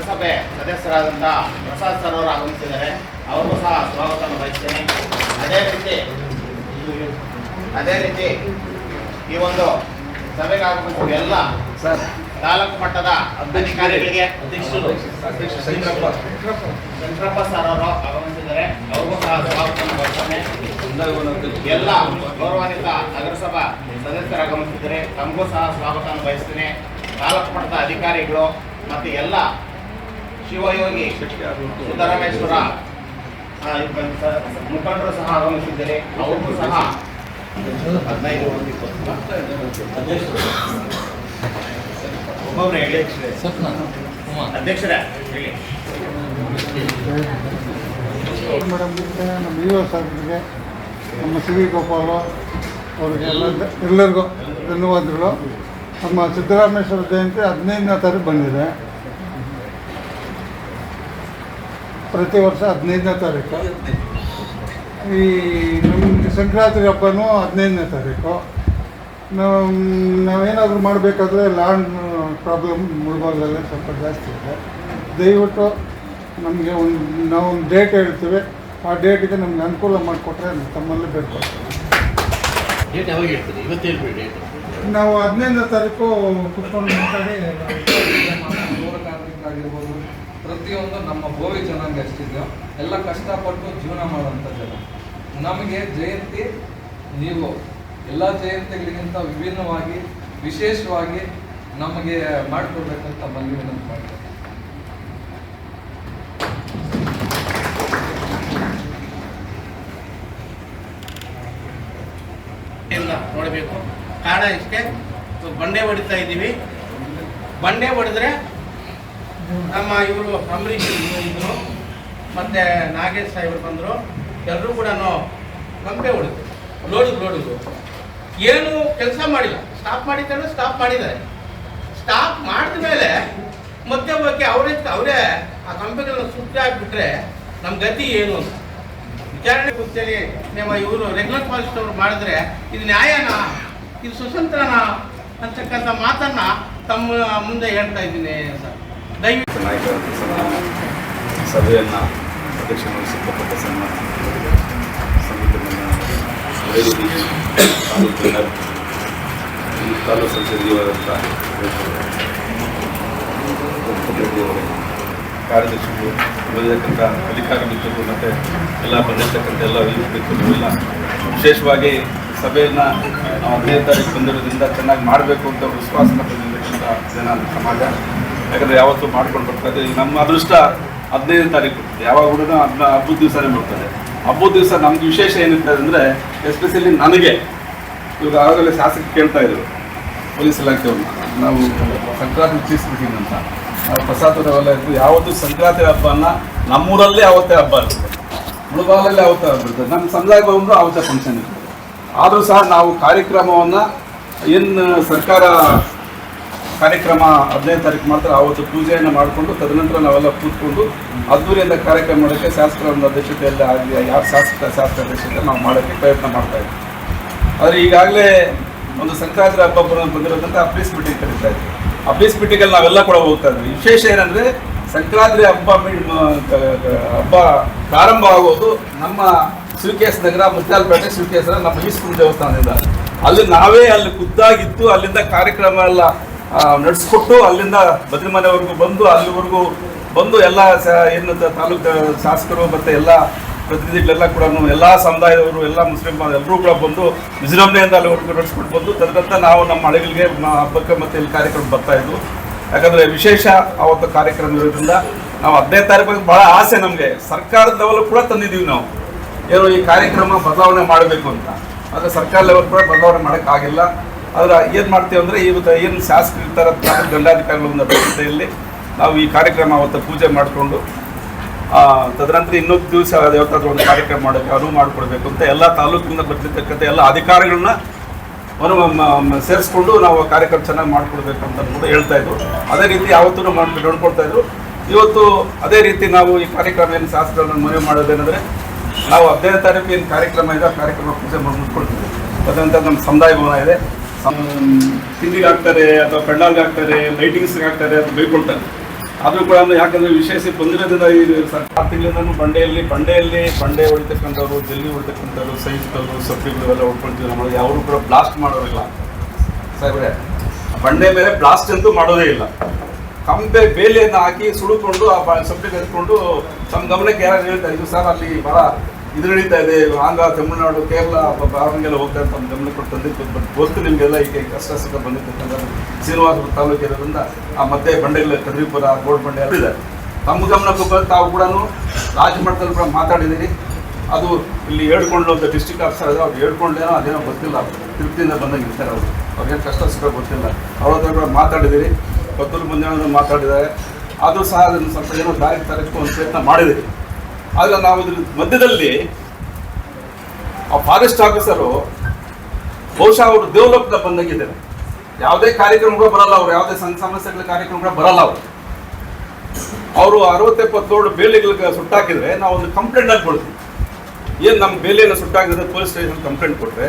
ನಗರಸಭೆ ಸದಸ್ಯರಾದಂಥ ಪ್ರಸಾದ್ ಸರ್ ಅವರು ಆಗಮಿಸಿದ್ದಾರೆ. ಅವ್ರಿಗೂ ಸಹ ಸ್ವಾಗತವನ್ನು ಬಯಸ್ತೇನೆ. ಅದೇ ರೀತಿ ಅದೇ ರೀತಿ ಈ ಒಂದು ಸಭೆಗೆ ಆಗಮಿಸಿದ ಎಲ್ಲ ತಾಲೂಕು ಮಟ್ಟದ ಅಧಿಕಾರಿಗಳಿಗೆ ಅಧ್ಯಕ್ಷರು. ಶಂಕರಪ್ಪ. ಶಂಕರಪ್ಪ ಸರ್ ಅವರು ಆಗಮಿಸಿದ್ದಾರೆ. ಅವ್ರಿಗೂ ಸಹ ಸ್ವಾಗತವನ್ನು ಬಯಸ್ತೇನೆ. ಎಲ್ಲ ಗೌರವಾನ್ವಿತ ನಗರಸಭಾ ಸದಸ್ಯರು ಆಗಮಿಸಿದ್ದಾರೆ. ತಮಗೂ ಸಹ ಸ್ವಾಗತವನ್ನು ಬಯಸ್ತೇನೆ. ತಾಲೂಕು ಮಟ್ಟದ ಅಧಿಕಾರಿಗಳು ಮತ್ತು ಎಲ್ಲ ಶಿವಯೋಗಿ ಸಿದ್ದರಾಮೇಶ್ವರ. ಮುಖಂಡರು ಸಹ ಆಗಮಿಸಿದ್ದಾರೆ. ಅವ್ರಿಗೂ ಸಹ ಹದಿನೈದು ಅಧ್ಯಕ್ಷರೇ. ನಮ್ಮ ನಮ್ಮ ಸಿ ವಿ ಗೋಪಾಲು ಅವರಿಗೆ ಎಲ್ಲ ಎಲ್ಲರಿಗೂ ಧನ್ಯವಾದಗಳು. ನಮ್ಮ ಸಿದ್ದರಾಮೇಶ್ವರ ಜಯಂತಿ ಹದಿನೈದನೇ ತಾರೀಕು ಬಂದಿದೆ. ಪ್ರತಿ ವರ್ಷ ಹದಿನೈದನೇ ತಾರೀಕು. ಈ ನಮಗೆ ಸಂಕ್ರಾಂತಿ ಹಬ್ಬನೂ ಹದಿನೈದನೇ ತಾರೀಕು. ನಾವು ನಾವೇನಾದರೂ ಮಾಡಬೇಕಾದ್ರೆ ಲ್ಯಾಂಡ್ ಪ್ರಾಬ್ಲಮ್ ಮುಳುಬಾಗಲಲ್ಲೇ ಸ್ವಲ್ಪ ಜಾಸ್ತಿ ಇದೆ. ದಯವಿಟ್ಟು ನಮಗೆ ಒಂದು ನಾವು ಒಂದು ಡೇಟ್ ಹೇಳ್ತೀವಿ. ಆ ಡೇಟಿಗೆ ನಮ್ಗೆ ಅನುಕೂಲ ಮಾಡಿಕೊಟ್ರೆ ತಮ್ಮಲ್ಲಿ ಬೇಡ್ಕೊಡ್ತೀವಿ. ನಾವು ಹದಿನೈದನೇ ತಾರೀಕು ಕುತ್ಕೊಂಡು ಮಾತಾಡಿ ಪ್ರತಿಯೊಂದು ನಮ್ಮ ಭೋವಿ ಜನಾಂಗ ಎಷ್ಟಿದೆಯೋ ಎಲ್ಲ ಕಷ್ಟಪಟ್ಟು ಜೀವನ ಮಾಡುವಂಥ ಜನ. ನಮಗೆ ಜಯಂತಿ, ನೀವು ಎಲ್ಲ ಜಯಂತಿಗಳಿಗಿಂತ ವಿಭಿನ್ನವಾಗಿ, ವಿಶೇಷವಾಗಿ ನಮಗೆ ಮಾಡಿಕೊಡ್ಬೇಕಂತ ಮಲ್ಲಿ ವಿನಂತಿ ಮಾಡಿದೆ ನೋಡಬೇಕು. ಕಾರಣ ಇಷ್ಟೇ. ಬಂಡೆ ಹೊಡಿತಾ ಇದ್ದೀವಿ. ಬಂಡೆ ಹೊಡೆದ್ರೆ ನಮ್ಮ ಇವರು ಅಂಬರೀಷ್ ಇದ್ರು, ಮತ್ತೆ ನಾಗೇಶ್ ಸಾಹೇಬರು ಬಂದರು. ಎಲ್ಲರೂ ಕೂಡ ಕಂಪೆ ಹೊಡೆದು ಲೋಡಿಗೆ ಲೋಡಿದ್ರು ಏನು ಕೆಲಸ ಮಾಡಿಲ್ಲ. ಸ್ಟಾಪ್ ಮಾಡಿದ್ದಾರೆ ಸ್ಟಾಪ್ ಮಾಡಿದ್ದಾರೆ. ಸ್ಟಾಪ್ ಮಾಡಿದ ಮೇಲೆ ಮತ್ತೆ ಬಗ್ಗೆ ಅವರೇ ಅವರೇ ಆ ಕಂಪೆಗಳನ್ನ ಸುಟ್ಟಿ ಹಾಕ್ಬಿಟ್ರೆ ನಮ್ಮ ಗತಿ ಏನು ಅಂತ. ವಿಚಾರಣೆ ಕೂತೇಳಿ ನಿಮ್ಮ ಇವರು ರೆಗ್ಯುಲರ್ ಪಾಲಿಸ್ಟ್ ಅವರು ಮಾಡಿದ್ರೆ ಇದು ನ್ಯಾಯನಾ? ಇದು ಸ್ವತಂತ್ರನಾ? ಅಂತಕ್ಕಂಥ ಮಾತನ್ನ ತಮ್ಮ ಮುಂದೆ ಹೇಳ್ತಾ ಇದ್ದೀನಿ ಸರ್. ದಯವಿಟ್ಟು ನಾಯಕರ ಸಭೆಯನ್ನು ಅಧ್ಯಕ್ಷ ವಹಿಸಿರ್ತಕ್ಕಂಥ ಸನ್ಮಾನ ಸಂಘಟನೆಯ ತಾಲೂಕು ಸಂಸದೀಯವಾದಂಥ ಮುಖ್ಯಮಂತ್ರಿಯವರೇ ಕಾರ್ಯದರ್ಶಿಗಳು ಮಿತ್ರರು ಮತ್ತು ಎಲ್ಲ ಬಂದಿರತಕ್ಕಂಥ ಎಲ್ಲ ಮಿತ್ರರು ಎಲ್ಲ ವಿಶೇಷವಾಗಿ ಸಭೆಯನ್ನು ನಾವು ಹದಿನೈದು ತಾರೀಕು ಬಂದಿರೋದ್ರಿಂದ ಚೆನ್ನಾಗಿ ಮಾಡಬೇಕು ಅಂತ ವಿಶ್ವಾಸನ ಬಂದಿರತಕ್ಕಂಥ ಜನ ಸಮಾಜ ಯಾಕಂದರೆ ಯಾವತ್ತು ಮಾಡ್ಕೊಂಡು ಬರ್ತದೆ ನಮ್ಮ ಅದೃಷ್ಟ ಹದಿನೈದು ತಾರೀಕು ಯಾವಾಗ ಹುಡುಗ ಅದನ್ನ ಹಬ್ಬದ ದಿವಸನೇ ಬರ್ತದೆ. ಹಬ್ಬದ ದಿವಸ ನಮ್ಗೆ ವಿಶೇಷ ಏನಿರ್ತದೆ ಅಂದರೆ ಎಸ್ಪೆಷಲಿ ನನಗೆ. ಇವಾಗ ಆವಾಗಲೇ ಶಾಸಕ ಕೇಳ್ತಾ ಇದ್ರು, ಪೊಲೀಸ್ ಇಲಾಖೆಯವ್ರನ್ನ ನಾವು ಸಂಕ್ರಾಂತಿ ಉಚ್ಚಿಸ್ಬಿಟ್ಟಿನ ಅಂತ. ನಾವು ಪ್ರಸಾದ ಇದ್ದು ಯಾವತ್ತೂ ಸಂಕ್ರಾಂತಿ ಹಬ್ಬನ ನಮ್ಮೂರಲ್ಲೇ ಅವತ್ತೇ ಹಬ್ಬ ಇರ್ತದೆ ಮುಳುಬಾಲಲ್ಲೇ ಅವತ್ತೇ ಹಬ್ಬ ಇರ್ತದೆ ನಮ್ಮ ಸಮುದಾಯ ಬಂದ್ರು ಅವತ್ತೇ ಫಂಕ್ಷನ್ ಇರ್ತದೆ ಆದರೂ ಸಹ ನಾವು ಕಾರ್ಯಕ್ರಮವನ್ನು, ಏನು ಸರ್ಕಾರ ಕಾರ್ಯಕ್ರಮ ಹದಿನೈದು ತಾರೀಕು ಮಾತ್ರ ಆವತ್ತು ಪೂಜೆಯನ್ನು ಮಾಡಿಕೊಂಡು ತದನಂತರ ನಾವೆಲ್ಲ ಕೂತ್ಕೊಂಡು ಅದ್ದೂರಿಯಿಂದ ಕಾರ್ಯಕ್ರಮ ಮಾಡೋಕ್ಕೆ ಶಾಸಕರ ಒಂದು ಅಧ್ಯಕ್ಷತೆಯಲ್ಲಿ ಆಗಲಿ ಯಾರು ಶಾಸಕ ಶಾಸಕ ಅಧ್ಯಕ್ಷತೆ ನಾವು ಮಾಡೋಕ್ಕೆ ಪ್ರಯತ್ನ ಮಾಡ್ತಾ ಇದ್ದೀವಿ ಆದರೆ ಈಗಾಗಲೇ ಒಂದು ಸಂಕ್ರಾಂತಿ ಹಬ್ಬ ಬಂದಿರೋದಂತ ಅಪೀಸ್ ಮೀಟಿಂಗ್ ಕರೀತಾ ಇದ್ವಿ. ಅಪೀಸ್ ಮೀಟಿಂಗಲ್ಲಿ ನಾವೆಲ್ಲ ಕೂಡ ಹೋಗ್ತಾ ಇದ್ವಿ. ವಿಶೇಷ ಏನಂದರೆ ಸಂಕ್ರಾಂತಿ ಹಬ್ಬ ಹಬ್ಬ ಪ್ರಾರಂಭ ಆಗೋದು ನಮ್ಮ ಶಿವಕೇಶ್ ನಗರ ಮುತ್ಯಾಲಪೇಟೆ ಶಿವಕೇಶ್ವರ ನಮ್ಮ ಈಸ್ಕೂರು ದೇವಸ್ಥಾನದಿಂದ. ಅಲ್ಲಿ ನಾವೇ ಅಲ್ಲಿ ಖುದ್ದಾಗಿತ್ತು ಅಲ್ಲಿಂದ ಕಾರ್ಯಕ್ರಮ ಎಲ್ಲ ನಡೆಸ್ಕೊಟ್ಟು ಅಲ್ಲಿಂದ ಬದ್ರಿಮನೆವರೆಗೂ ಬಂದು, ಅಲ್ಲಿವರೆಗೂ ಬಂದು ಎಲ್ಲ ಏನು ತಾಲೂಕು ಶಾಸಕರು ಮತ್ತು ಎಲ್ಲ ಪ್ರತಿನಿಧಿಗಳೆಲ್ಲ ಕೂಡ ಎಲ್ಲ ಸಮುದಾಯದವರು, ಎಲ್ಲ ಮುಸ್ಲಿಂ ಎಲ್ಲರೂ ಕೂಡ ಬಂದು ವಿಜೃಂಭಣೆಯಿಂದ ಅಲ್ಲಿವರೆಗೂ ನಡೆಸ್ಕೊಂಡು ಬಂದು, ತದನಂತರ ನಾವು ನಮ್ಮ ಹಳ್ಳಿಗಳಿಗೆ ಹಬ್ಬಕ್ಕೆ ಮತ್ತು ಇಲ್ಲಿ ಕಾರ್ಯಕ್ರಮ ಬರ್ತಾ ಇದ್ವು. ಯಾಕಂದರೆ ವಿಶೇಷ ಆವತ್ತು ಕಾರ್ಯಕ್ರಮ ಇರೋದ್ರಿಂದ ನಾವು ಹದಿನೈದು ತಾರೀಕು ಭಾಳ ಆಸೆ ನಮಗೆ. ಸರ್ಕಾರದ ಲೆವೆಲ್ ಕೂಡ ತಂದಿದ್ದೀವಿ ನಾವು. ಏನು ಈ ಕಾರ್ಯಕ್ರಮ ಬದಲಾವಣೆ ಮಾಡಬೇಕು ಅಂತ. ಆದರೆ ಸರ್ಕಾರ ಲೆವೆಲ್ ಕೂಡ ಬದಲಾವಣೆ ಮಾಡೋಕ್ಕಾಗಿಲ್ಲ. ಆದ್ರೆ ಏನು ಮಾಡ್ತೀವಿ ಅಂದ್ರೆ ಇವತ್ತು ಏನು ಶಾಸಕರು ಇರ್ತಾರೆ ದಂಡಾಧಿಕಾರಿಗಳ ಒಂದು ಅಧ್ಯಕ್ಷತೆಯಲ್ಲಿ ನಾವು ಈ ಕಾರ್ಯಕ್ರಮ ಅವತ್ತು ಪೂಜೆ ಮಾಡಿಕೊಂಡು ತದನಂತರ ಇನ್ನೊಂದು ದಿವಸ ಯಾವತ್ತಾದ್ರೂ ಒಂದು ಕಾರ್ಯಕ್ರಮ ಮಾಡೋಕ್ಕೆ ಅನುವು ಮಾಡಿಕೊಡ್ಬೇಕು ಅಂತ ಎಲ್ಲ ತಾಲೂಕಿನಿಂದ ಬರ್ತಿರ್ತಕ್ಕಂಥ ಎಲ್ಲ ಅಧಿಕಾರಿಗಳನ್ನ ಸೇರಿಸ್ಕೊಂಡು ನಾವು ಕಾರ್ಯಕ್ರಮ ಚೆನ್ನಾಗಿ ಮಾಡಿಕೊಡ್ಬೇಕು ಅಂತ ಕೂಡ ಹೇಳ್ತಾ ಇದ್ರು. ಅದೇ ರೀತಿ ಯಾವತ್ತೂ ಮಾಡಿ, ನೋಡ್ಕೊಳ್ತಾ ಇದ್ರು. ಇವತ್ತು ಅದೇ ರೀತಿ ನಾವು ಈ ಕಾರ್ಯಕ್ರಮ ಏನು ಶಾಸಕರನ್ನು ಮನವಿ ಮಾಡೋದೇನೆಂದರೆ, ನಾವು ಹದಿನೈದು ತಾರೀಕು ಏನು ಕಾರ್ಯಕ್ರಮ ಇದೆ, ಆ ಕಾರ್ಯಕ್ರಮ ಪೂಜೆ ಮಾಡಿ ಮುಟ್ಕೊಳ್ತೀವಿ ತದನಂತರ ನಮ್ಮ ಸಮುದಾಯ ಭವನ ಇದೆ. ತಿಂಡಿಗೆ ಹಾಕ್ತಾರೆ ಅಥವಾ ಪೆಂಡಾಲ್ಗೆ ಹಾಕ್ತಾರೆ, ಲೈಟಿಂಗ್ಸ್ಗೆ ಹಾಕ್ತಾರೆ ಅಂತ ಬೈಕೊಳ್ತಾರೆ. ಆದರೂ ಕೂಡ ಯಾಕಂದ್ರೆ ವಿಶೇಷ ಬಂದಿರೋದ್ರಿಂದ ಈ ಸರ್ಕಾರ ತಿಂಗಳಿಂದ ಬಂಡೆಯಲ್ಲಿ ಬಂಡೆಯಲ್ಲಿ, ಬಂಡೆ ಹೊಡಿತಕ್ಕಂಥವ್ರು, ಜಲ್ಲಿ ಹೊಡಿತಕ್ಕಂಥವ್ರು ಸೈಕಲ್ಲು ಸಬ್ಬಿಗಳು ಎಲ್ಲ ಹೊಡ್ಕೊಳ್ತೀವಿ ನಾವು ಯಾರು ಕೂಡ ಬ್ಲಾಸ್ಟ್ ಮಾಡೋರಿಲ್ಲ. ಸಾಹೇಬ್ರೆ ಬಂಡೆ. ಮೇಲೆ ಬ್ಲಾಸ್ಟ್ ಅಂತೂ ಮಾಡೋದೇ ಇಲ್ಲ. ಕಂಬೆ ಬೇಲಿಯನ್ನು ಹಾಕಿ ಸುಳುಕೊಂಡು ಆ ಸಬ್ಬಿಗೆ ಎತ್ಕೊಂಡು ತಮ್ಮ ಗಮನಕ್ಕೆ ಯಾರು ಹೇಳ್ತಾ ಇದ್ರು ಸರ್ ಅಲ್ಲಿ ಬರ. ಇದು ನಡೀತಾ ಇದೆ. ಆಂಧ್ರ, ತಮಿಳುನಾಡು, ಕೇರಳ ಬಾರಂಗೆಲ್ಲ ಹೋಗ್ತಾ ತಮ್ಮ ಗಮನಕ್ಕೆ ಕೊಟ್ಟು ತಂದಿತ್ತು ಬಟ್ ಗೊತ್ತು ನಿಮಗೆಲ್ಲ ಈಗ ಕಷ್ಟ ಸುಖ ಬಂದಿರ್ತಕ್ಕಂಥ ಶ್ರೀನಿವಾಸಪುರ ತಾಲೂಕು ಇರೋದ್ರಿಂದ ಆ ಮತ್ತೆ ಬಂಡೆಗಳ ಕದ್ರಿಪುರ ಗೋಡ್ ಬಂಡೆ ಎಲ್ಲ ಇದೆ. ತಮ್ಮ ಗಮನಕ್ಕೆ ಬಂದು ತಾವು ಕೂಡ ರಾಜ್ಯ ಮಟ್ಟದಲ್ಲಿ ಕೂಡ ಮಾತಾಡಿದ್ದೀರಿ. ಅದು ಇಲ್ಲಿ ಹೇಳ್ಕೊಂಡು ಅಂತ ಡಿಸ್ಟಿಕ್ ಆಫೀಸರ್ ಇದೆ ಅವ್ರು ಹೇಳ್ಕೊಂಡೇನೋ ಅದೇನೋ ಗೊತ್ತಿಲ್ಲ. ತಿರುಪ್ತಿಯಿಂದ ಬಂದಂಗೆ ಇರ್ತಾರೆ ಅವರು. ಅವ್ರಿಗೆ ಕಷ್ಟ ಸುಖ ಗೊತ್ತಿಲ್ಲ. ಅವ್ರ ಹತ್ರ ಕೂಡ ಮಾತಾಡಿದ್ದೀರಿ. ಪತ್ತೂರು ಮುಂದೆ ಮಾತಾಡಿದ್ದಾರೆ. ಆದರೂ ಸಹ ಅದನ್ನು ಸ್ವಲ್ಪ ಏನೋ ದಾರಿ ತರಕ್ಕೆ ಒಂದು ಪ್ರಯತ್ನ ಮಾಡಿದ್ದೀರಿ. ಆದರೆ ನಾವು ಇದ್ರ ಮಧ್ಯದಲ್ಲಿ ಆ ಫಾರೆಸ್ಟ್ ಆಫೀಸರು ಬಹುಶಃ ಅವರು ಡೆವಲಪ್ನ ಬಂದಂಗಿದ್ದಾರೆ. ಯಾವುದೇ ಕಾರ್ಯಕ್ರಮಗಳು ಬರಲ್ಲ ಅವರು, ಯಾವುದೇ ಸಂಘ ಸಮಸ್ಯೆಗಳ ಕಾರ್ಯಕ್ರಮಗಳು ಬರಲ್ಲ ಅವರು. ಅವರು ಅರವತ್ತೆಪ್ಪತ್ತೇಳು ಬೇಲಿಗಳಿಗೆ ಸುಟ್ಟಾಕಿದ್ರೆ ನಾವು ಒಂದು ಕಂಪ್ಲೇಂಟ್ ಆಗಿ ಕೊಡ್ತೀವಿ. ಏನು ನಮ್ಮ ಬೇಲಿಯನ್ನು ಸುಟ್ಟಾಕಿದ್ರೆ ಪೊಲೀಸ್ ಸ್ಟೇಷನ್ ಕಂಪ್ಲೇಂಟ್ ಕೊಟ್ಟರೆ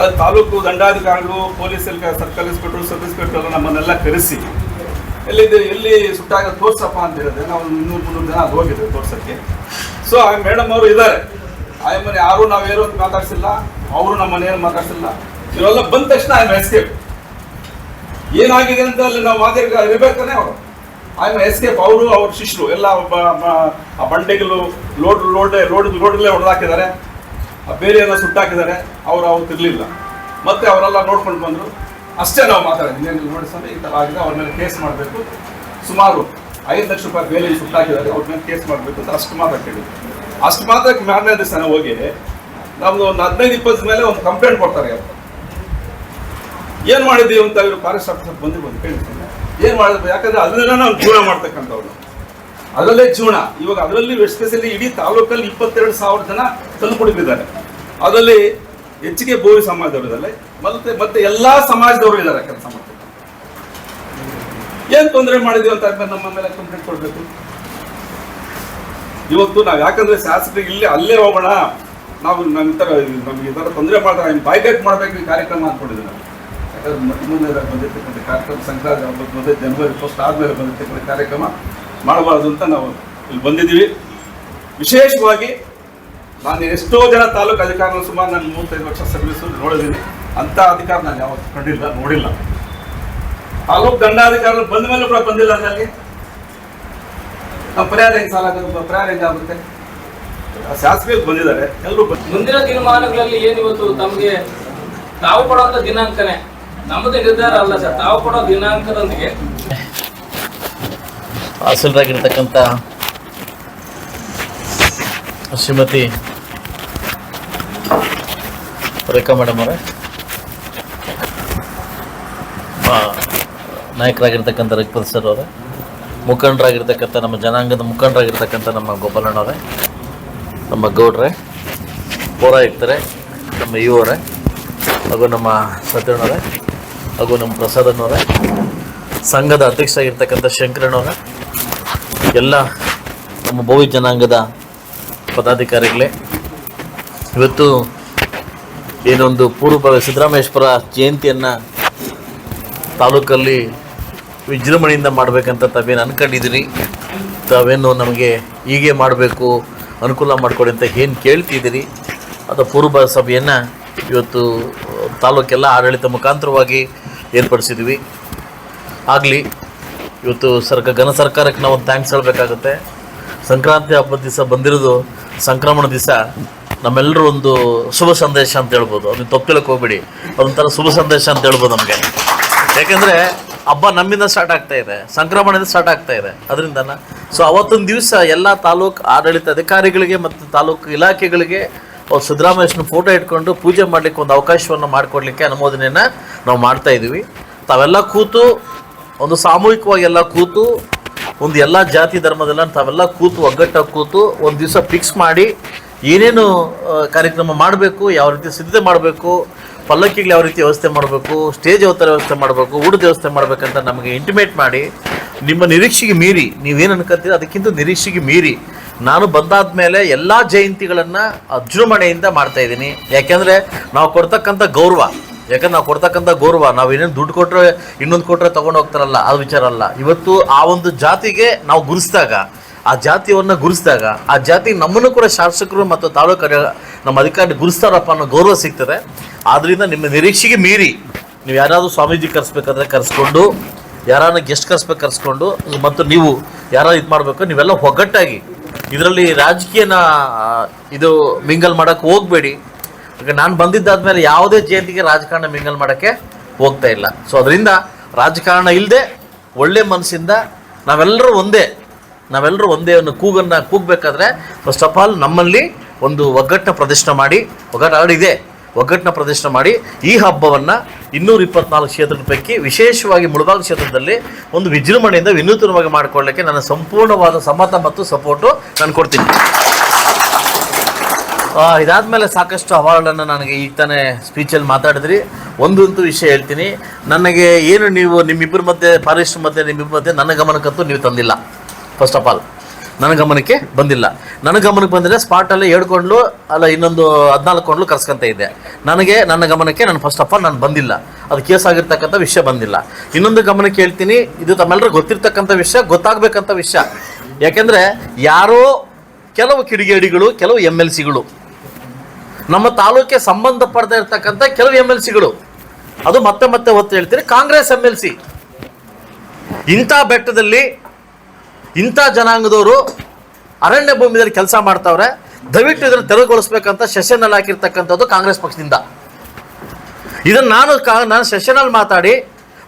ಅದು ತಾಲೂಕು ದಂಡಾಧಿಕಾರಿಗಳು police circle inspector sub inspector ನಮ್ಮನ್ನೆಲ್ಲ ಕರೆಸಿ, ಎಲ್ಲಿದೆ, ಎಲ್ಲಿ ಸುಟ್ಟಾಗ ತೋರ್ಸಪ್ಪ ಅಂತ ಹೇಳಿದ್ರೆ ನಾವು ಇನ್ನೂರು, ಮುನ್ನೂರು ಜನ ಅದು ಹೋಗಿದ್ದೇವೆ ತೋರ್ಸಕ್ಕೆ. ಸೊ ಆ ಮೇಡಮ್ ಅವರು ಇದ್ದಾರೆ ಆ ಮನೆ ಯಾರು ನಾವೇನು ಮಾತಾಡ್ಸಿಲ್ಲ, ಅವರು ನಮ್ಮ ಮನೆಯನ್ನು ಮಾತಾಡ್ಸಿಲ್ಲ. ಇವೆಲ್ಲ ಬಂದ ತಕ್ಷಣ ಐ ಎಸ್ಕೇಪ್ ಏನಾಗಿದೆ ಅಂತ ಅಲ್ಲಿ ನಾವು ಮಾತಾಡಿ ಇರ್ಬೇಕಾನೆ ಅವರು. ಎಂ ಎಸ್ಕೇಪ್ ಅವರು, ಅವ್ರ ಶಿಷ್ಯರು, ಎಲ್ಲ ಆ ಬಂಡೆಗಳು ಲೋಡ್ ಲೋಡ್ ಲೋಡ್ ಲೋಡ್ಗಳೇ ಹೊಡೆದಾಕಿದ್ದಾರೆ. ಆ ಬೇರೆಯನ್ನ ಸುಟ್ಟಾಕಿದ್ದಾರೆ. ಅವರು ಅವ್ರು ತಿರ್ಲಿಲ್ಲ. ಮತ್ತೆ ಅವರೆಲ್ಲ ನೋಡ್ಕೊಂಡು ಬಂದರು. ಅಷ್ಟೇ ನಾವು ಮಾತಾಡಿದ್ವಿ. ನೋಡಿ ಸ್ವಾಮಿ ಈ ಥರ ಆಗಿದೆ. ಅವ್ರ ಮೇಲೆ ಕೇಸ್ ಮಾಡಬೇಕು. ಸುಮಾರು ಐದು ಲಕ್ಷ ರೂಪಾಯಿ ಬೇಲೆ ಸುಟ್ಟಾಕಿದ್ದಾರೆ ಅವ್ರ ಮೇಲೆ ಕೇಸ್ ಮಾಡಬೇಕು ಅಂತ ಅಷ್ಟು ಮಾತ್ರ ಕೇಳಿದ್ರು. ಅಷ್ಟು ಮಾತ್ರ ಮಾರನೇ ದಿವಸ ಹೋಗಿ ನಮ್ದು ಒಂದು ಹದಿನೈದು, ಇಪ್ಪತ್ತು ಮೇಲೆ ಒಂದು ಕಂಪ್ಲೇಂಟ್ ಕೊಡ್ತಾರೆ. ಅಂತ ಏನ್ ಮಾಡಿದೀವಿ ಅಂತ ಇವರು ಫಾರೆಸ್ಟ್ ಆಫೀಸರ್ ಬಂದು ಬಂದು ಕೇಳ್ತೀನಿ ಏನ್ ಮಾಡಿದ್ರು? ಯಾಕಂದ್ರೆ ಅದನ್ನೆಲ್ಲ ನಾವು ಜೀವನ ಮಾಡ್ತಕ್ಕಂಥವ್ರು. ಅದರಲ್ಲೇ ಜೀವನ. ಇವಾಗ ಅದರಲ್ಲಿ ಎಸ್ಪೆಷಲಿ ಇಡೀ ತಾಲೂಕಲ್ಲಿ ಇಪ್ಪತ್ತೆರಡು ಸಾವಿರ ಜನ ತಂದುಕೊಡಿದ್ದಾರೆ ಅದರಲ್ಲಿ ಹೆಚ್ಚಿಗೆ ಬೋವಿ ಸಮಾಜದವರು ಇದ್ದಾರೆ. ಮತ್ತೆ ಮತ್ತೆ ಎಲ್ಲಾ ಸಮಾಜದವರು ಇದ್ದಾರೆ ಕೆಲಸ ಮಾಡ್ತಾರೆ. ಏನ್ ತೊಂದರೆ ಮಾಡಿದೀವಿ ಅಂತ ಆದ್ಮೇಲೆ ನಮ್ಮ ಮೇಲೆ ಕಂಪ್ಲೇಂಟ್ ಕೊಡ್ಬೇಕು. ಇವತ್ತು ನಾವು ಯಾಕಂದ್ರೆ ಶಾಸಕರಿಗೆ ಇಲ್ಲಿ ಅಲ್ಲೇ ಹೋಗೋಣ, ನಾವು ನಮ್ಮ ತರ, ನಮ್ಗೆ ಈ ಥರ ತೊಂದರೆ ಮಾಡ್ತಾರೆ ಬಾಯ್ಕಾಟ್ ಮಾಡ್ಬೇಕು ಈ ಕಾರ್ಯಕ್ರಮ ಅಂದ್ಕೊಂಡಿದ್ದೆ ನಾವು ಯಾಕಂದ್ರೆ ಮುಂದೆ ಬಂದಿರ್ತಕ್ಕಂಥ ಕಾರ್ಯಕ್ರಮ, ಸಂಕ್ರಾಂತಿ ಹಬ್ಬದ ಮುಂದೆ ಜನವರಿ ಫಸ್ಟ್ ಆದ್ಮೇಲೆ ಬಂದಿರ್ತಕ್ಕಂಥ ಕಾರ್ಯಕ್ರಮ ಮಾಡಬಾರ್ದು ಅಂತ ನಾವು ಇಲ್ಲಿ ಬಂದಿದ್ದೀವಿ. ವಿಶೇಷವಾಗಿ ನಾನು ಎಷ್ಟೋ ಜನ ತಾಲೂಕು ಅಧಿಕಾರಿಗಳು ಸುಮಾರು ನಾನು ಮೂವತ್ತೈದು ವರ್ಷ ಸರ್ವಿಸ್ ನೋಡಿದ್ದೀನಿ. ಅಂತ ಅಧಿಕಾರ ನಾನು ಯಾವತ್ತು ಕಂಡಿಲ್ಲ, ನೋಡಿಲ್ಲ. ತಾಲೂಕು ದಂಡಾಧಿಕಾರಿಗಳು ಬಂದ ಮೇಲೆ ಕೂಡ ಬಂದಿಲ್ಲ ಅಲ್ಲಿ ನಮ್ಮ ಪರಿಹಾರ ಹೆಂಗೆ ಸಾಲ ಪರಿಹಾರ ಹೆಂಗಾಗುತ್ತೆ? ಶಾಸಕರು ಬಂದಿದ್ದಾರೆ. ಎಲ್ಲರೂ ಮುಂದಿನ ದಿನಮಾನಗಳಲ್ಲಿ ಏನಿವತ್ತು ತಮಗೆ ತಾವು ಕೊಡುವಂತ ದಿನಾಂಕನೇ? ನಮ್ಮದು ನಿರ್ಧಾರ ಅಲ್ಲ ಸರ್. ತಾವು ಕೊಡೋ ದಿನಾಂಕದೊಂದಿಗೆ ಹಾಸನರಾಗಿರ್ತಕ್ಕಂಥ ಶ್ರೀಮತಿ ರೇಖಾ ಮೇಡಮ್ ಅವರೇ ಆ, ನಾಯಕರಾಗಿರ್ತಕ್ಕಂಥ ರಘುಪತಿ ಸರ್ ಅವರೇ, ಮುಖಂಡರಾಗಿರ್ತಕ್ಕಂಥ ನಮ್ಮ ಜನಾಂಗದ ಮುಖಂಡರಾಗಿರ್ತಕ್ಕಂಥ ನಮ್ಮ ಗೋಪಾಲಣ್ಣವರೇ ನಮ್ಮ ಗೌಡ್ರೆ, ಪೌರಾಯುಕ್ತರೇ, ನಮ್ಮ ಇವರೇ ಹಾಗೂ ನಮ್ಮ ಸತ್ಯಣ್ಣವರೇ ಹಾಗೂ ನಮ್ಮ ಪ್ರಸಾದಣ್ಣವರೇ ಸಂಘದ ಅಧ್ಯಕ್ಷರಾಗಿರ್ತಕ್ಕಂಥ ಶಂಕರಣ್ಣವರೇ ಎಲ್ಲ ನಮ್ಮ ಭೋವಿ ಜನಾಂಗದ ಪದಾಧಿಕಾರಿಗಳೇ. ಇವತ್ತು ಏನೊಂದು ಪೂರ್ವ ಸಿದ್ದರಾಮೇಶ್ವರ ಜಯಂತಿಯನ್ನು ತಾಲೂಕಲ್ಲಿ ವಿಜೃಂಭಣೆಯಿಂದ ಮಾಡಬೇಕಂತ ತಾವೇನು ಅನ್ಕೊಂಡಿದ್ದೀರಿ ತಾವೇನು ನಮಗೆ ಹೀಗೆ ಮಾಡಬೇಕು, ಅನುಕೂಲ ಮಾಡಿಕೊಡಿ ಅಂತ ಏನು ಕೇಳ್ತಿದ್ದೀರಿ? ಅದು ಪೂರ್ವ ಸಭೆಯನ್ನು ಇವತ್ತು, ತಾಲೂಕೆಲ್ಲ ಆಡಳಿತ ಮುಖಾಂತರವಾಗಿ ಏರ್ಪಡಿಸಿದ್ವಿ ಆಗಲಿ, ಇವತ್ತು ಸರ್ಕ, ಘನ ಸರ್ಕಾರಕ್ಕೆ ನಾವು ಥ್ಯಾಂಕ್ಸ್ ಹೇಳಬೇಕಾಗುತ್ತೆ. ಸಂಕ್ರಾಂತಿ ಹಬ್ಬದ ದಿವಸ ಬಂದಿರೋದು ಸಂಕ್ರಮಣ ದಿವಸ. ನಮ್ಮೆಲ್ಲರೂ ಒಂದು ಶುಭ ಸಂದೇಶ ಅಂತ ಹೇಳ್ಬೋದು. ಅದನ್ನ ತಪ್ಪು ಹೋಗ್ಬೇಡಿ ಅದೊಂಥರ ಶುಭ ಸಂದೇಶ ಅಂತ ಹೇಳ್ಬೋದು ನಮಗೆ. ಯಾಕೆಂದರೆ ಹಬ್ಬ ನಮ್ಮಿಂದ ಸ್ಟಾರ್ಟ್ ಆಗ್ತಾ ಇದೆ, ಸಂಕ್ರಮಣದಿಂದ ಸ್ಟಾರ್ಟ್ ಆಗ್ತಾ ಇದೆ. ಅದರಿಂದನ ಸೊ ಅವತ್ತೊಂದು ದಿವಸ ಎಲ್ಲ ತಾಲೂಕು ಆಡಳಿತ ಅಧಿಕಾರಿಗಳಿಗೆ ಮತ್ತು ತಾಲೂಕು ಇಲಾಖೆಗಳಿಗೆ ಅವ್ರು ಸಿದ್ದರಾಮಯ್ಯನ ಫೋಟೋ ಇಟ್ಕೊಂಡು ಪೂಜೆ ಮಾಡಲಿಕ್ಕೆ ಒಂದು ಅವಕಾಶವನ್ನು ಮಾಡಿಕೊಡ್ಲಿಕ್ಕೆ ಅನುಮೋದನೆಯನ್ನು ನಾವು ಮಾಡ್ತಾ ಇದ್ದೀವಿ. ತಾವೆಲ್ಲ ಕೂತು, ಒಂದು ಸಾಮೂಹಿಕವಾಗಿ ಎಲ್ಲ ಕೂತು, ಒಂದು ಎಲ್ಲ ಜಾತಿ ಧರ್ಮದೆಲ್ಲ ತಾವೆಲ್ಲ ಕೂತು, ಒಗ್ಗಟ್ಟಾಗಿ ಕೂತು, ಒಂದು ದಿವಸ ಫಿಕ್ಸ್ ಮಾಡಿ ಏನೇನು ಕಾರ್ಯಕ್ರಮ ಮಾಡಬೇಕು, ಯಾವ ರೀತಿ ಸಿದ್ಧತೆ ಮಾಡಬೇಕು ಪಲ್ಲಕ್ಕಿಗಳು ಯಾವ ರೀತಿ ವ್ಯವಸ್ಥೆ ಮಾಡಬೇಕು ಸ್ಟೇಜ್ ಯಾವ ಥರ ವ್ಯವಸ್ಥೆ ಮಾಡಬೇಕು, ಊಟದ ವ್ಯವಸ್ಥೆ ಮಾಡಬೇಕಂತ ನಮಗೆ ಇಂಟಿಮೇಟ್ ಮಾಡಿ ನಿಮ್ಮ ನಿರೀಕ್ಷೆಗೆ ಮೀರಿ, ನೀವೇನು ಅನ್ಕೋತೀರ ಅದಕ್ಕಿಂತ ನಿರೀಕ್ಷೆಗೆ ಮೀರಿ, ನಾನು ಬಂದಾದ ಮೇಲೆ ಎಲ್ಲ ಜಯಂತಿಗಳನ್ನು ಅಜೃಂಭಣೆಯಿಂದ ಮಾಡ್ತಾ ಇದ್ದೀನಿ. ಯಾಕೆಂದರೆ ನಾವು ಕೊಡ್ತಕ್ಕಂಥ ಗೌರವ, ಯಾಕಂದ್ರೆ ನಾವು ಕೊಡ್ತಕ್ಕಂಥ ಗೌರವ, ನಾವು ಏನೇನು ದುಡ್ಡು ಕೊಟ್ಟರೆ ಇನ್ನೊಂದು ಕೊಟ್ಟರೆ ತೊಗೊಂಡು ಹೋಗ್ತಾರಲ್ಲ ಅದು ವಿಚಾರ ಅಲ್ಲ. ಇವತ್ತು ಆ ಒಂದು ಜಾತಿಗೆ ನಾವು ಗುರುಸಿದಾಗ ಆ ಜಾತಿಯವನ್ನ ಗುರುಸಿದಾಗ, ಆ ಜಾತಿ ನಮ್ಮನ್ನು ಕೂಡ ಶಾಸಕರು ಮತ್ತು ತಾಲೂಕು ನಮ್ಮ ಅಧಿಕಾರಿ ಗುರುಸ್ತಾರಪ್ಪ ಅನ್ನೋ ಗೌರವ ಸಿಗ್ತದೆ. ಆದ್ರಿಂದ ನಿಮ್ಮ ನಿರೀಕ್ಷೆಗೆ ಮೀರಿ ನೀವು ಯಾರಾದರೂ ಸ್ವಾಮೀಜಿ ಕರೆಸ್ಬೇಕಾದ್ರೆ ಕರೆಸ್ಕೊಂಡು ಯಾರನ್ನ ಗೆಸ್ಟ್ ಕರೆಸ್ಬೇಕು ಕರೆಸ್ಕೊಂಡು, ಮತ್ತು ನೀವು ಯಾರು ಇದು ಮಾಡಬೇಕು, ನೀವೆಲ್ಲ ಒಗ್ಗಟ್ಟಾಗಿ ಇದರಲ್ಲಿ ರಾಜಕೀಯನ ಇದು ಮಿಂಗಲ್ ಮಾಡೋಕ್ಕೆ ಹೋಗಬೇಡಿ. ನಾನು ಬಂದಿದ್ದಾದ್ಮೇಲೆ ಯಾವುದೇ ಜಯಂತಿಗೆ ರಾಜಕಾರಣ ಮಿಂಗಲ್ ಮಾಡೋಕ್ಕೆ ಹೋಗ್ತಾ ಇಲ್ಲ. ಸೊ ಅದರಿಂದ ರಾಜಕಾರಣ ಇಲ್ಲದೆ ಒಳ್ಳೆ ಮನಸ್ಸಿಂದ ನಾವೆಲ್ಲರೂ ಒಂದೇ ನಾವೆಲ್ಲರೂ ಒಂದೇ ಒಂದು ಕೂಗನ್ನು ಕೂಗಬೇಕಾದ್ರೆ ಫಸ್ಟ್ ಆಫ್ ಆಲ್ ನಮ್ಮಲ್ಲಿ ಒಂದು ಒಗ್ಗಟ್ಟನ್ನ ಪ್ರದರ್ಶನ ಮಾಡಿ ಒಗ್ಗಟ್ಟು ಇದೆ. ಒಗ್ಗಟ್ಟನ್ನ ಪ್ರದರ್ಶನ ಮಾಡಿ ಈ ಹಬ್ಬವನ್ನು ಇನ್ನೂರ ಇಪ್ಪತ್ನಾಲ್ಕು ಕ್ಷೇತ್ರದ ಪೈಕಿ ವಿಶೇಷವಾಗಿ ಮುಳಬಾಗ ಕ್ಷೇತ್ರದಲ್ಲಿ ಒಂದು ವಿಜೃಂಭಣೆಯಿಂದ ವಿನೂತನವಾಗಿ ಮಾಡಿಕೊಳ್ಳಕ್ಕೆ ನನ್ನ ಸಂಪೂರ್ಣವಾದ ಸಮ್ಮತ ಮತ್ತು ಸಪೋರ್ಟು ನಾನು ಕೊಡ್ತೀನಿ. ಆ, ಇದಾದ್ಮೇಲೆ ಸಾಕಷ್ಟು ಅವಾರ್ಡನ್ನು ನನಗೆ ಈಗ ತಾನೇ ಸ್ಪೀಚಲ್ಲಿ ಮಾತಾಡಿದ್ರಿ. ಒಂದಂತೂ ವಿಷಯ ಹೇಳ್ತೀನಿ. ನನಗೆ ಏನು ನೀವು ನಿಮ್ಮಿಬ್ಬರ ಮಧ್ಯೆ ಫಾರೆಸ್ಟ್ ಮಧ್ಯೆ ನಿಮ್ಮಿಬ್ಬರ ಮಧ್ಯೆ ನನ್ನ ಗಮನಕ್ಕಂತೂ ನೀವು ತಂದಿಲ್ಲ. ಫಸ್ಟ್ ಆಫ್ ಆಲ್ ನನ್ನ ಗಮನಕ್ಕೆ ಬಂದಿಲ್ಲ. ನನ್ನ ಗಮನಕ್ಕೆ ಬಂದರೆ ಸ್ಪಾಟಲ್ಲಿ ಅಲ್ಲಿ ಕೊಂಡ್ಲು, ಅಲ್ಲ ಇನ್ನೊಂದು ಹದಿನಾಲ್ಕು ಕೊಂಡ್ಲು ಕರ್ಸ್ಕೊಂತ ಇದ್ದೆ. ನನಗೆ, ನನ್ನ ಗಮನಕ್ಕೆ ನಾನು ಫಸ್ಟ್ ಆಫ್ ಆಲ್ ನಾನು ಬಂದಿಲ್ಲ. ಅದು ಕೇಸ್ ಆಗಿರ್ತಕ್ಕಂಥ ವಿಷಯ ಬಂದಿಲ್ಲ. ಇನ್ನೊಂದು ಗಮನಕ್ಕೆ ಹೇಳ್ತೀನಿ, ಇದು ತಮ್ಮೆಲ್ಲರೂ ಗೊತ್ತಿರ್ತಕ್ಕಂಥ ವಿಷಯ, ಗೊತ್ತಾಗಬೇಕಂತ ವಿಷಯ. ಯಾಕೆಂದರೆ ಯಾರೋ ಕೆಲವು ಕಿಡಿಗೇಡಿಗಳು, ಕೆಲವು ಎಂ ಎಲ್ ಸಿಗಳು ನಮ್ಮ ತಾಲೂಕಿಗೆ ಸಂಬಂಧಪಡದೇ ಇರ್ತಕ್ಕಂಥ ಕೆಲವು ಎಂ ಎಲ್ ಸಿಗಳು ಅದು ಮತ್ತೆ ಮತ್ತೆ ಒತ್ತು ಹೇಳ್ತೀನಿ, ಕಾಂಗ್ರೆಸ್ ಎಂ ಎಲ್ ಸಿ ಇಂಥ ಬೆಟ್ಟದಲ್ಲಿ ಇಂಥ ಜನಾಂಗದವರು ಅರಣ್ಯ ಭೂಮಿಯಲ್ಲಿ ಕೆಲಸ ಮಾಡ್ತಾವ್ರೆ, ದಯವಿಟ್ಟು ಇದನ್ನು ತೆರವುಗೊಳಿಸ್ಬೇಕಂತ ಸೆಷನಲ್ಲಿ ಹಾಕಿರ್ತಕ್ಕಂಥದ್ದು ಕಾಂಗ್ರೆಸ್ ಪಕ್ಷದಿಂದ. ಇದನ್ನು ನಾನು ಕಾ, ನಾನು ಸೆಷನಲ್ಲಿ ಮಾತಾಡಿ,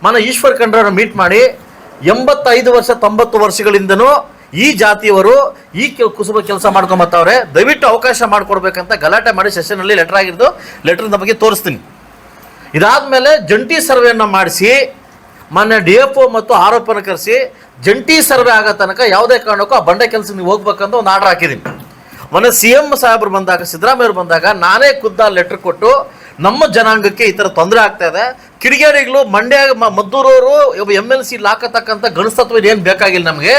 ಮನ ಈಶ್ವರ್ ಖಂಡ್ರವ್ರನ್ನ ಮೀಟ್ ಮಾಡಿ, ಎಂಬತ್ತೈದು ವರ್ಷ, ತೊಂಬತ್ತು ವರ್ಷಗಳಿಂದನೂ ಈ ಜಾತಿಯವರು ಈ ಕುಸುಬ ಕೆಲಸ ಮಾಡ್ಕೊಂಬತ್ತವ್ರೆ, ದಯವಿಟ್ಟು ಅವಕಾಶ ಮಾಡಿಕೊಡ್ಬೇಕಂತ ಗಲಾಟೆ ಮಾಡಿ ಸೆಷನಲ್ಲಿ ಲೆಟರ್ ಆಗಿರೋದು, ಲೆಟರ್ ನಮಗೆ ತೋರಿಸ್ತೀನಿ. ಇದಾದ ಮೇಲೆ ಜಂಟಿ ಸರ್ವೆಯನ್ನು ಮಾಡಿಸಿ ಮೊನ್ನೆ ಡಿ ಎಫ್ ಒ ಮತ್ತು ಆರೋಪನ ಕರೆಸಿ ಜಂಟಿ ಸರ್ವೆ ಆಗೋ ತನಕ ಯಾವುದೇ ಕಾರಣಕ್ಕೂ ಆ ಬಂಡೆ ಕೆಲಸ ನೀವು ಹೋಗ್ಬೇಕಂತ ಒಂದು ಆರ್ಡರ್ ಹಾಕಿದ್ದೀನಿ. ಮೊನ್ನೆ ಸಿ ಎಂ ಸಾಹೇಬ್ರು ಬಂದಾಗ ಸಿದ್ದರಾಮಯ್ಯರು ಬಂದಾಗ ನಾನೇ ಖುದ್ದ ಲೆಟ್ರ್ ಕೊಟ್ಟು ನಮ್ಮ ಜನಾಂಗಕ್ಕೆ ಈ ಥರ ತೊಂದರೆ ಆಗ್ತಾ ಇದೆ. ಕಿಡಿಗೇರಿಗಳು ಮಂಡ್ಯ ಮದ್ದೂರವರು ಎಂ ಎಲ್ ಸಿ ಹಾಕತಕ್ಕಂಥ ಗಣಸ್ತತ್ವ ಏನು ಬೇಕಾಗಿಲ್ಲ ನಮಗೆ.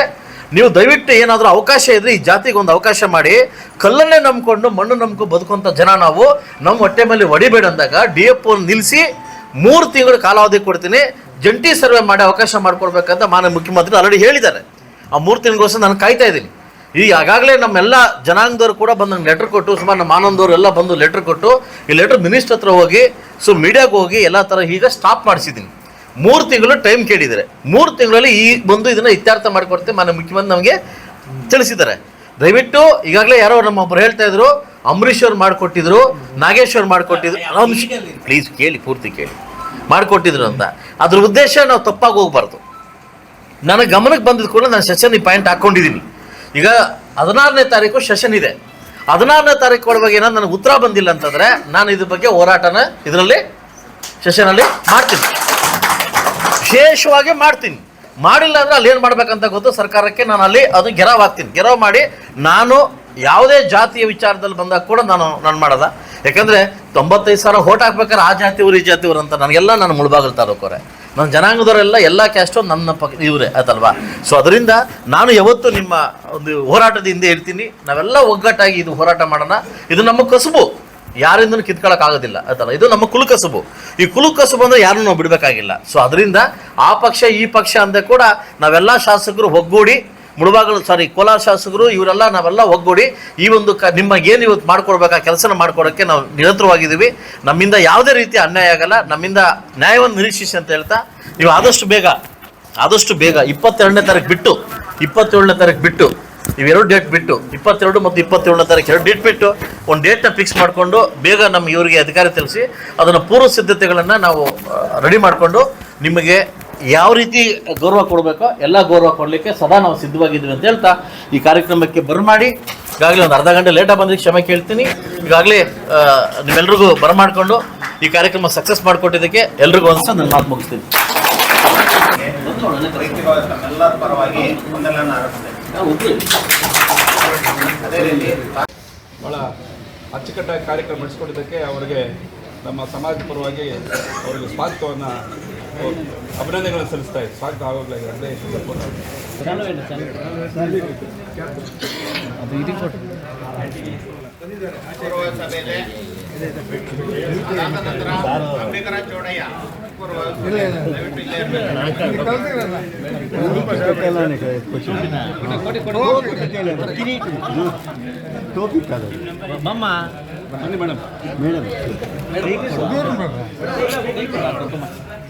ನೀವು ದಯವಿಟ್ಟು ಏನಾದರೂ ಅವಕಾಶ ಇದ್ರೆ ಈ ಜಾತಿಗೆ ಒಂದು ಅವಕಾಶ ಮಾಡಿ. ಕಲ್ಲನ್ನೇ ನಂಬ್ಕೊಂಡು, ಮಣ್ಣು ನಂಬ್ಕೊಂಡು ಬದುಕುವಂಥ ಜನ ನಾವು. ನಮ್ಮ ಹೊಟ್ಟೆ ಮೇಲೆ ಒಡಿಬೇಡ ಅಂದಾಗ ಡಿ ಎಫ್ ನಿಲ್ಲಿಸಿ ಮೂರು ತಿಂಗಳು ಕಾಲಾವಧಿ ಕೊಡ್ತೀನಿ. ಜಂಟಿ ಸರ್ವೆ ಮಾಡಿ ಅವಕಾಶ ಮಾಡಿಕೊಡ್ಬೇಕಂತ ಮಾನ್ಯ ಮುಖ್ಯಮಂತ್ರಿ ಆಲ್ರೆಡಿ ಹೇಳಿದ್ದಾರೆ. ಆ ಮೂರು ತಿಂಗಳಿಗೋಸ್ಕರ ನಾನು ಕಾಯ್ತಾ ಇದ್ದೀನಿ. ಈ ಆಗಾಗಲೇ ನಮ್ಮೆಲ್ಲ ಜನಾಂಗದವರು ಕೂಡ ಬಂದು ನಂಗೆ ಲೆಟ್ರ್ ಕೊಟ್ಟು ಸುಮಾರು ನಮ್ಮ ಆನಂದವರು ಎಲ್ಲ ಬಂದು ಲೆಟ್ರ್ ಕೊಟ್ಟು ಈ ಲೆಟ್ರ್ ಮಿನಿಸ್ಟರ್ ಹತ್ರ ಹೋಗಿ ಸೊ ಮೀಡಿಯಾಗೆ ಹೋಗಿ ಎಲ್ಲ ಥರ ಈಗ ಸ್ಟಾಪ್ ಮಾಡಿಸಿದ್ದೀನಿ. ಮೂರು ತಿಂಗಳು ಟೈಮ್ ಕೇಳಿದ್ದಾರೆ. ಮೂರು ತಿಂಗಳಲ್ಲಿ ಈ ಬಂದು ಇದನ್ನು ಇತ್ಯರ್ಥ ಮಾಡಿಕೊಡ್ತೆ ಮಾನ್ಯ ಮುಖ್ಯಮಂತ್ರಿ ನಮಗೆ ತಿಳಿಸಿದ್ದಾರೆ. ದಯವಿಟ್ಟು ಈಗಾಗಲೇ ಯಾರೋ ನಮ್ಮೊಬ್ಬರು ಹೇಳ್ತಾ ಇದ್ರು ಅಂಬರೀಶ್ ಅವ್ರು ಮಾಡಿಕೊಟ್ಟಿದ್ರು ನಾಗೇಶ್ ಅವ್ರು ಮಾಡಿಕೊಟ್ಟಿದ್ರು. ಪ್ಲೀಸ್ ಕೇಳಿ ಪೂರ್ತಿ ಕೇಳಿ. ಮಾಡಿಕೊಟ್ಟಿದ್ರು ಅಂತ. ಅದ್ರ ಉದ್ದೇಶ ನಾವು ತಪ್ಪಾಗಿ ಹೋಗ್ಬಾರ್ದು. ನನಗೆ ಗಮನಕ್ಕೆ ಬಂದಿದ್ದು ಕೂಡ ನಾನು ಸೆಷನ್ ಈ ಪಾಯಿಂಟ್ ಹಾಕ್ಕೊಂಡಿದ್ದೀನಿ ಈಗ ಹದಿನಾರನೇ ತಾರೀಕು ಸೆಷನ್ ಇದೆ. ಹದಿನಾರನೇ ತಾರೀಕು ಒಳಗೆ ಏನಾದ್ರು ನನಗೆ ಉತ್ತರ ಬಂದಿಲ್ಲ ಅಂತಂದರೆ ನಾನು ಇದ್ರ ಬಗ್ಗೆ ಹೋರಾಟನ ಇದರಲ್ಲಿ ಸೆಷನಲ್ಲಿ ಮಾಡ್ತೀನಿ. ವಿಶೇಷವಾಗಿ ಮಾಡ್ತೀನಿ. ಮಾಡಿಲ್ಲ ಅಂದ್ರೆ ಅಲ್ಲಿ ಏನು ಮಾಡ್ಬೇಕಂತ ಗೊತ್ತು? ಸರ್ಕಾರಕ್ಕೆ ನಾನು ಅಲ್ಲಿ ಅದು ಗೆರವಾಗ್ತೀನಿ ಗೆರವ್ ಮಾಡಿ ನಾನು ಯಾವುದೇ ಜಾತಿಯ ವಿಚಾರದಲ್ಲಿ ಬಂದಾಗ ಕೂಡ ನಾನು ನಾನು ಮಾಡೋದ ಯಾಕಂದ್ರೆ ತೊಂಬತ್ತೈದು ಸಾವಿರ ಓಟ್ ಹಾಕ್ಬೇಕಾದ್ರೆ ಆ ಜಾತಿಯವರು, ಈ ಜಾತಿಯವರು ಅಂತ ನನಗೆಲ್ಲ ನಾನು ಮುಳುಬಾಗಲ್ ತಾಲೂಕವ್ರೆ. ನನ್ನ ಜನಾಂಗದವರೆಲ್ಲ ಎಲ್ಲ ಕ್ಯಾಸ್ಟು ನನ್ನ ಪಕ್ಕ ಇವರೇ, ಆಯ್ತಲ್ವಾ? ಸೊ ಅದರಿಂದ ನಾನು ಯಾವತ್ತು ನಿಮ್ಮ ಒಂದು ಹೋರಾಟದ ಹಿಂದೆ ಇರ್ತೀನಿ. ನಾವೆಲ್ಲ ಒಗ್ಗಟ್ಟಾಗಿ ಇದು ಹೋರಾಟ ಮಾಡೋಣ. ಇದು ನಮ್ಮ ಕಸುಬು. ಯಾರಿಂದ ಕಿತ್ಕೊಳ್ಳೋಕ್ಕಾಗೋದಿಲ್ಲ ಅದಲ್ಲ ಇದು ನಮ್ಮ ಕುಲು ಕಸುಬು. ಈ ಕುಲು ಕಸುಬು ಅಂದರೆ ಯಾರನ್ನೂ ನಾವು ಬಿಡಬೇಕಾಗಿಲ್ಲ. ಸೊ ಅದರಿಂದ ಆ ಪಕ್ಷ, ಈ ಪಕ್ಷ ಅಂದೆ ಕೂಡ ನಾವೆಲ್ಲ ಶಾಸಕರು ಒಗ್ಗೂಡಿ ಮುಳುಬಾಗಲು ಸಾರಿ ಕೋಲಾರ ಶಾಸಕರು, ಇವರೆಲ್ಲ ನಾವೆಲ್ಲ ಒಗ್ಗೂಡಿ ಈ ಒಂದು ಕ ನಿಮ್ಮ ಏನು ಇವತ್ತು ಮಾಡ್ಕೊಡ್ಬೇಕಾ, ಕೆಲಸನ ಮಾಡ್ಕೊಡೋಕ್ಕೆ ನಾವು ನಿರಂತರವಾಗಿದ್ದೀವಿ ನಮ್ಮಿಂದ ಯಾವುದೇ ರೀತಿ ಅನ್ಯಾಯ ಆಗಲ್ಲ, ನಮ್ಮಿಂದ ನ್ಯಾಯವನ್ನು ನಿರೀಕ್ಷಿಸಿ ಅಂತ ಹೇಳ್ತಾ, ನೀವು ಆದಷ್ಟು ಬೇಗ ಆದಷ್ಟು ಬೇಗ ಇಪ್ಪತ್ತೆರಡನೇ ತಾರೀಕು ಬಿಟ್ಟು, ಇಪ್ಪತ್ತೇಳನೇ ತಾರೀಕು ಬಿಟ್ಟು ಇವೆರಡು ಡೇಟ್ ಬಿಟ್ಟು, ಇಪ್ಪತ್ತೆರಡು ಮತ್ತು ಇಪ್ಪತ್ತೇಳನೇ ತಾರೀಕು ಎರಡು ಡೇಟ್ ಬಿಟ್ಟು ಒಂದು ಡೇಟ್ನ ಫಿಕ್ಸ್ ಮಾಡಿಕೊಂಡು ಬೇಗ ನಮ್ಮ ಇವರಿಗೆ ಅಧಿಕಾರ ತಿಳಿಸಿ ಅದನ್ನು ಪೂರ್ವ ಸಿದ್ಧತೆಗಳನ್ನು ನಾವು ರೆಡಿ ಮಾಡಿಕೊಂಡು ನಿಮಗೆ ಯಾವ ರೀತಿ ಗೌರವ ಕೊಡಬೇಕೋ ಎಲ್ಲ ಗೌರವ ಕೊಡಲಿಕ್ಕೆ ಸದಾ ನಾವು ಸಿದ್ಧವಾಗಿದ್ದೀವಿ ಅಂತ ಹೇಳ್ತಾ ಈ ಕಾರ್ಯಕ್ರಮಕ್ಕೆ ಬರಮಾಡಿ ಈಗಾಗಲೇ ಒಂದು ಅರ್ಧ ಗಂಟೆ ಲೇಟಾಗಿ ಬಂದಿದ್ದು, ಕ್ಷಮೆ ಕೇಳ್ತೀನಿ. ಈಗಾಗಲೇ ನಿಮ್ಮೆಲ್ರಿಗೂ ಬರಮಾಡಿಕೊಂಡು ಈ ಕಾರ್ಯಕ್ರಮ ಸಕ್ಸಸ್ ಮಾಡಿಕೊಟ್ಟಿದ್ದಕ್ಕೆ ಎಲ್ರಿಗೂ ಒಂದು ನನ್ನ ಮಾತು ಮುಗಿಸ್ತೀನಿ. ಭಾಳ ಅಚ್ಚುಕಟ್ಟಾಗಿ ಕಾರ್ಯಕ್ರಮ ನಡೆಸ್ಕೊಟ್ಟಿದ್ದಕ್ಕೆ ಅವರಿಗೆ ನಮ್ಮ ಸಮಾಜ ಪರವಾಗಿ ಅವರಿಗೆ ಸ್ವಾಗತವನ್ನು ಅಭಿನಂದನೆಗಳನ್ನು ಸಲ್ಲಿಸ್ತಾ ಇದ್ದೀವಿ ಸಾಕು ಆಗೋಗ್ಲೇ ಟೋಪಿ ಮೇಡಮ್. ಮೇಡಮ್. ಮೇಡಮ್. ನಂತರ ಚೌಡಯ್ಯ